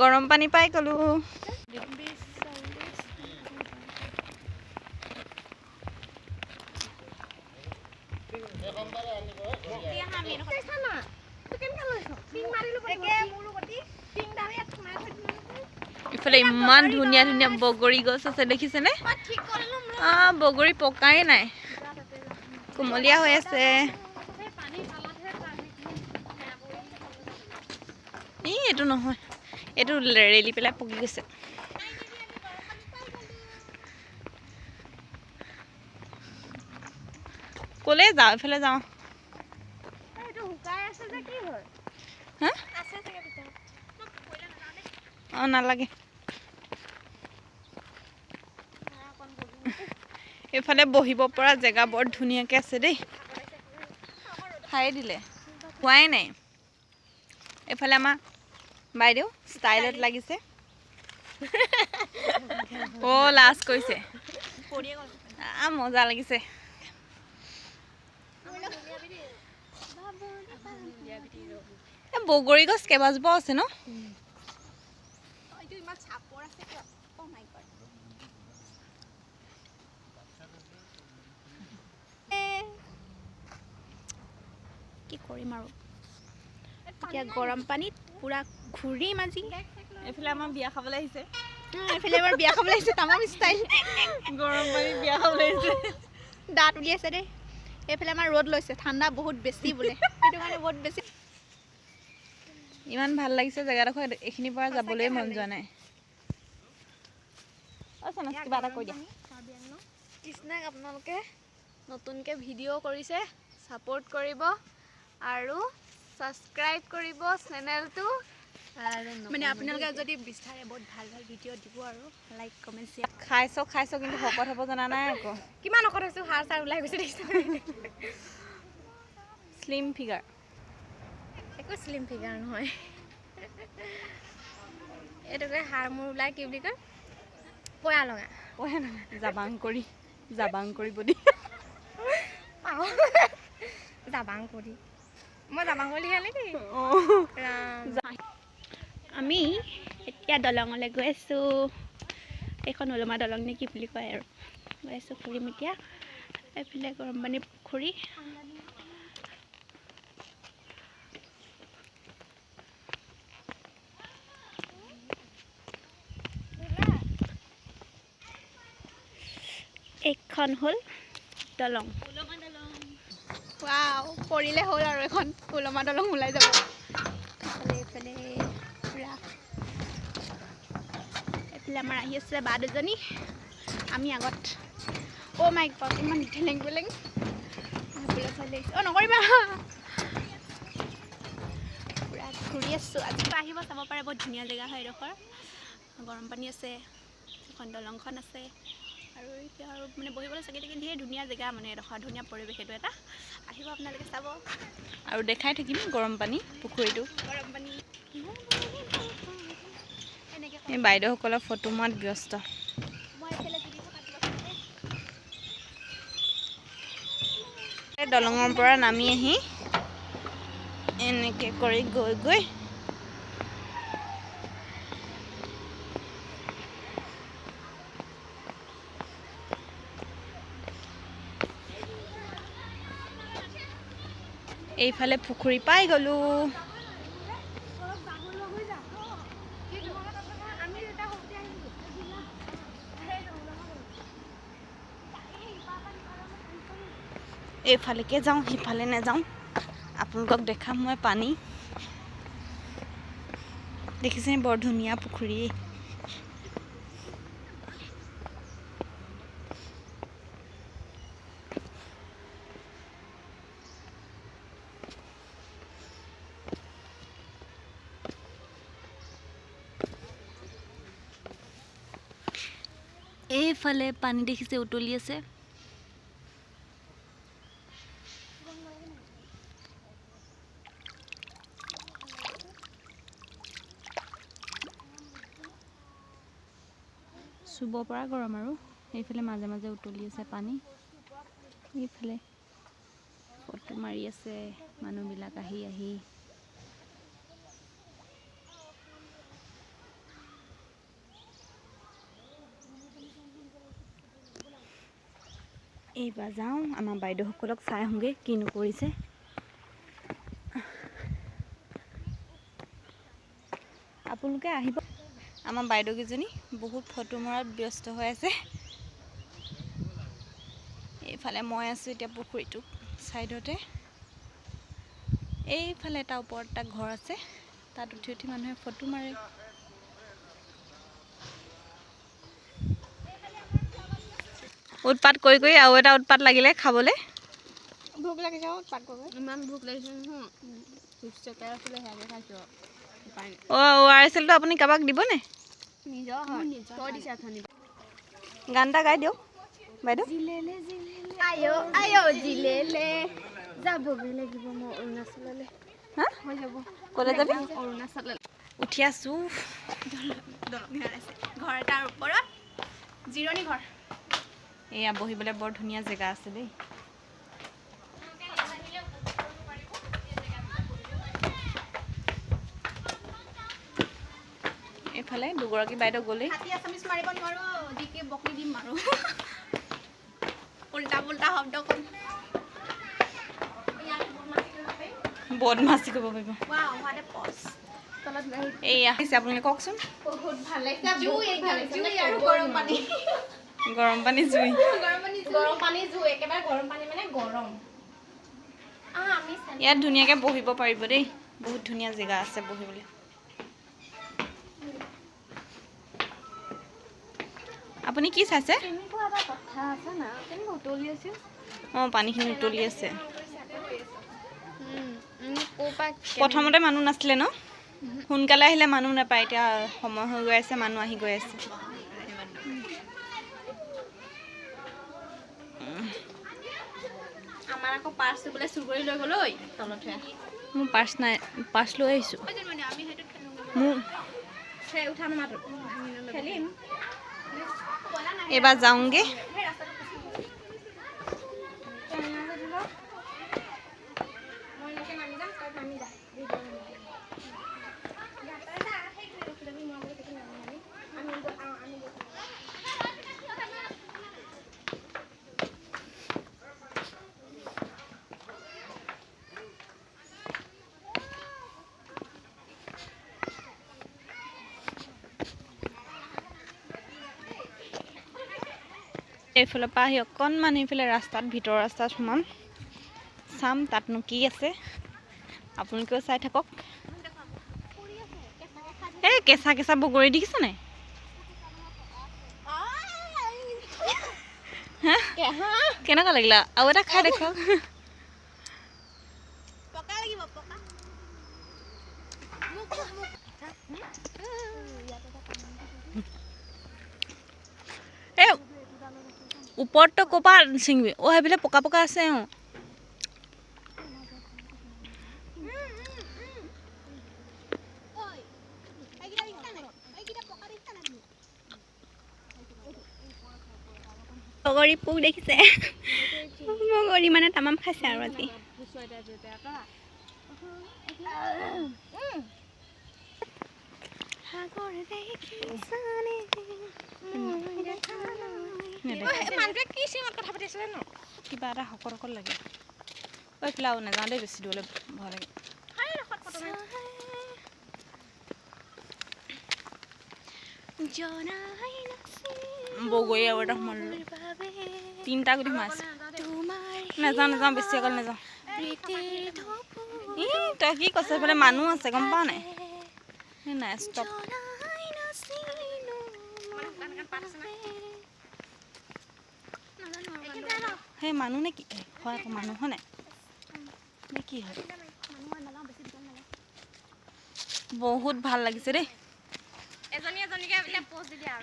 গৰম পানী পাই গ'লো। ইফালে ইমান ধুনীয়া ধুনীয়া বগৰী গছ আছে দেখিছেনে? অঁ বগৰী পকাই নাই। কুমলীয়া হৈ আছে। ই এইটো নহয়। এইটো ৰেলি পেলাই পকি গৈছে। ক'লে যাওঁ এইফালে যাওঁ। অঁ নালাগে। এইফালে বহিব পৰা জেগা বৰ ধুনীয়াকৈ আছে দেই। খাই দিলে। হোৱাই নাই। এইফালে আমাৰ বাইদেউ ষ্টাইলত লাগিছে। অ' লাজ কৰিছে। মজা লাগিছে। বগৰী গছ কেইবাজোপাও আছে ন? কি কৰিম আৰু? এতিয়া গৰম পানীত পূৰা ঘূৰিম আজি এইফালে আমাৰ বিয়া খাবলৈ আহিছে। এইফালে আমাৰ বিয়া খাবলৈ আহিছে তামাম ষ্টাইল গৰম পানীত বিয়া খাবলৈ আহিছে। দাঁত উলিয়াইছে দেই। এইফালে আমাৰ ৰ'দ লৈছে ঠাণ্ডা বহুত বেছি বোলে। সেইটো কাৰণে বহুত বেছি। ইমান ভাল লাগিছে জেগাডোখৰ এইখিনিৰ পৰা যাবলৈ মন যোৱা নাই। কিবা এটা কৈ দিয়া। কৃষ্ণাক আপোনালোকে নতুনকৈ ভিডিঅ' কৰিছে ছাপোৰ্ট কৰিব আৰু ছাবস্ক্ৰাইব কৰিব চেনেলটো। মানে আপোনালোকে যদি বিচাৰে বহুত ভাল ভাল ভিডিঅ' দিব আৰু লাইক কমেণ্ট শ্বেয়াৰ খাইছ খাইছ কিন্তু শকত হ'ব জনা নাই আকৌ। কিমান অকত হৈছোঁ সাৰ চাৰ ওলাই গৈছে দেখিছে শ্লিম ফিগাৰ একো শ্লিম ফিগাৰ নহয়। এইটোকে সাৰ মোৰ ওলাই কি বুলি কয়? পয়া লগা। পঢ়ে নহয় জাবাং কৰি জাবাং কৰিব দি জাবাং কৰি। জাবাং আমি এতিয়া দলঙলৈ গৈ আছোঁ। এইখন ওলমা দলং নে কি বুলি কয় আৰু। গৈ আছোঁ ফুৰিম এতিয়া। এইফালে গৰম পানী পুখুৰী। এইখন হ'ল দলং। পৰিলে হ'ল আৰু এখন ওলমা দলং ওলাই যাব। এইফালে এইফালে এইফালে আমাৰ আহি আছে বা দুজনী আমি আগত অ' মাইক গড ইমান ঠেলেং পেলেং সেইফালে ফালে অ' নকৰিবা। পূৰা ঘূৰি আছোঁ। আজিৰ আহিব চাব পাৰে বহুত ধুনীয়া জেগা হয় এডোখৰ গৰম পানী আছে এখন দলংখন আছে। আৰু এতিয়া আৰু মানে বহিবলৈ চাগে তাকে ধেৰ ধুনীয়া জেগা মানে এডোখৰ ধুনীয়া পৰিৱেশ এইটো এটা। আহিব আপোনালোকে চাব। আৰু দেখাই থাকিম গৰম পানী পুখুৰীটো। গৰম পানী। এই বাইদেউসকলৰ ফটো মৰাত ব্যস্ত। দলঙৰ পৰা নামি আহি এনেকৈ কৰি গৈ গৈ এইফালে পুখুৰী পাই গ'লো। এইফালেকে যাওঁ সিফালে নাযাওঁ। আপোনালোকক দেখাম মই পানী। দেখিছেনে বৰ ধুনীয়া পুখুৰী। এইফালে পানী দেখিছে উতলি আছে। চুব পৰা গৰম আৰু। এইফালে মাজে মাজে উতলি আছে পানী। এইফালে ফটো মাৰি আছে মানুহবিলাক আহি আহি। এইবাৰ যাওঁ আমাৰ বাইদেউসকলক চাই আহোঁগৈ কিনো কৰিছে। আপোনালোকে আহিব। আমাৰ বাইদেউকেইজনী বহুত ফটো মৰাত ব্যস্ত হৈ আছে। এইফালে মই আছোঁ এতিয়া পুখুৰীটো ছাইডতে। এইফালে এটা ওপৰত এটা ঘৰ আছে তাত উঠি উঠি মানুহে ফটো মাৰে। উৎপাত কৰি কৰি আৰু এটা উৎপাত লাগিলে খাবলৈ ভোক লাগিছে উৎপাত কৰিব ইমান ভোক লাগিছে নহয় অঁ অ' আৰ এছ এলটো আপুনি কাৰোবাক দিবনে গান এটা গাই দিয়ক বাইদেউ আয়ো আয়ো জিলেলে যাবগৈ লাগিব মই অৰুণাচললৈ হা হৈ যাব ক'লৈ যাবি অৰুণাচললৈ উঠি আছোঁ ঘৰ এটাৰ ওপৰত জিৰণি ঘৰ এয়া বহিবলৈ বৰ ধুনীয়া জেগা আছে দেই। এইফালে দুগৰাকী বাইদেউ গ'লেই। বদমাচি কৰিব পাৰিব। এইয়া। আপোনালোকে কওকচোন। গৰম পানী জুই। গৰম পানী জুই একেবাৰে গৰম পানী মানে গৰম। ইয়াত ধুনীয়াকৈ বহিব পাৰিব দেই। বহুত ধুনীয়া জেগা আছে বহিবলৈ। আপুনি কি চাইছে? অঁ পানীখিনি উতলি আছে। প্ৰথমতে মানুহ নাছিলে ন? সোনকালে আহিলে মানুহ নাপায় এতিয়া সময় হৈ গৈ আছে মানুহ আহি গৈ আছে। আমাৰ আকৌ পাৰ্চটো বোলে চুৰ কৰি লৈ গ'ল ঐ তলত থৈ মোৰ পাৰ্চ নাই পাৰ্চ লৈ আহিছোঁ। মোৰ উঠা খেলিম। এইবাৰ যাওঁগৈ। এইফালৰ পৰা আহি অকণমান এইফালে ৰাস্তাত ভিতৰৰ ৰাস্তাত সোমাম। চাম তাতনো কি আছে। আপোনালোকেও চাই থাকক। এই কেঁচা কেঁচা বগৰী দেখিছে নাই? হা? কেনেকুৱা লাগিলা? আৰু এটা খাই দেখুৱাওক। ওপৰততো ক'ৰপা ছিঙিবি? অ' সেইফালে পকা পকা আছে, অঁ। বগৰী পোক দেখিছে। বগৰী মানে তামাম খাইছে আৰু আজি। কিবা এটা শকত শকত লাগে। ঐ আৰু নাযাওঁ দেই বেছি দূৰলৈ ভয় লাগে। বগৰী আৰু এটা সোমালো। তিনিটা গুটি সোমাইছে নাযাওঁ নাযাওঁ বেছি অকল নাযাওঁ। ই তই কি কৈছ? এইফালে মানুহ আছে গম পাৱ নাই? এই নাই ষ্টপ সেই মানুহ নে কি হয় আকৌ মানুহ হয় নাই নে কি হয় বহুত ভাল লাগিছে দেই এজনী এজনীকে বোলে প'ষ্ট দি দিয়া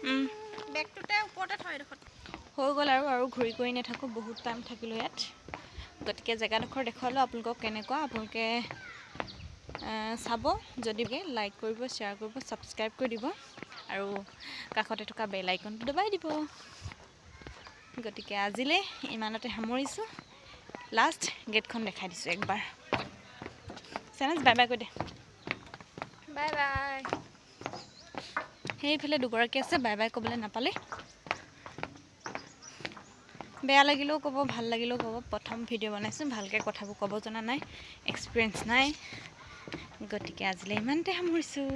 তুমি। বেগটোতে ওপৰতে থৈ এডোখৰ হৈ গ'ল আৰু আৰু ঘূৰি কৰি নাথাকোঁ বহুত টাইম থাকিলোঁ ইয়াত। গতিকে জেগাডোখৰ দেখুৱালোঁ আপোনালোকক কেনেকুৱা আপোনালোকে চাব। যদি লাইক কৰিব শ্বেয়াৰ কৰিব ছাবস্ক্ৰাইব কৰি দিব আৰু কাষতে থকা বেল আইকনটো দবাই দিব। গতিকে আজিলৈ ইমানতে সামৰিছোঁ। লাষ্ট গেটখন দেখাই দিছোঁ একবাৰ। চেনেজ বাই বাই কৈ দে। বাই বাই সেইফালে দুগৰাকী আছে বাই বাই ক'বলৈ নাপালে। বেয়া লাগিলেও ক'ব ভাল লাগিলেও ক'ব। প্ৰথম ভিডিঅ' বনাইছোঁ ভালকৈ কথাবোৰ ক'ব জনা নাই এক্সপিৰিয়েঞ্চ নাই। গতিকে আজিলৈ ইমানতে সামৰিছোঁ।